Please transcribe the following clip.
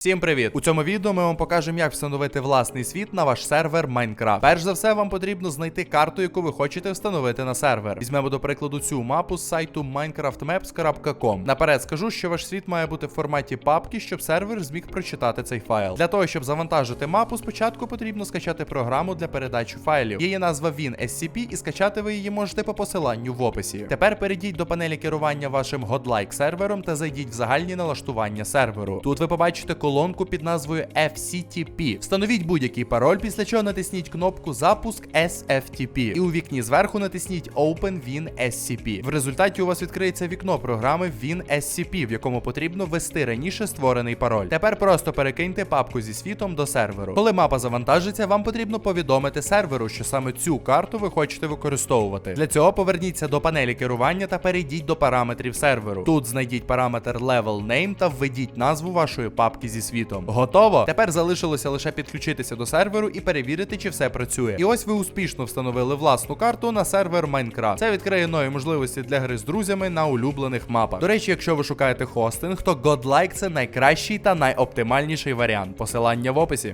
Всім привіт! У цьому відео ми вам покажемо, як встановити власний світ на ваш сервер Minecraft. Перш за все, вам потрібно знайти карту, яку ви хочете встановити на сервер. Візьмемо до прикладу цю мапу з сайту minecraftmaps.com. Наперед скажу, що ваш світ має бути в форматі папки, щоб сервер зміг прочитати цей файл. Для того, щоб завантажити мапу, спочатку потрібно скачати програму для передачі файлів. Її назва WinSCP і скачати ви її можете по посиланню в описі. Тепер перейдіть до панелі керування вашим Godlike сервером та зайдіть в загальні налаштування серверу. Тут ви побачите колонку під назвою FCTP. Встановіть будь-який пароль, після чого натисніть кнопку Запуск SFTP. І у вікні зверху натисніть Open WinSCP. В результаті у вас відкриється вікно програми WinSCP, в якому потрібно ввести раніше створений пароль. Тепер просто перекиньте папку зі світом до серверу. Коли мапа завантажиться, вам потрібно повідомити серверу, що саме цю карту ви хочете використовувати. Для цього поверніться до панелі керування та перейдіть до параметрів серверу. Тут знайдіть параметр Level Name та введіть назву вашої папки зі світом. Готово? Тепер залишилося лише підключитися до серверу і перевірити, чи все працює. І ось ви успішно встановили власну карту на сервер Minecraft. Це відкриє нові можливості для гри з друзями на улюблених мапах. До речі, якщо ви шукаєте хостинг, то Godlike це найкращий та найоптимальніший варіант. Посилання в описі.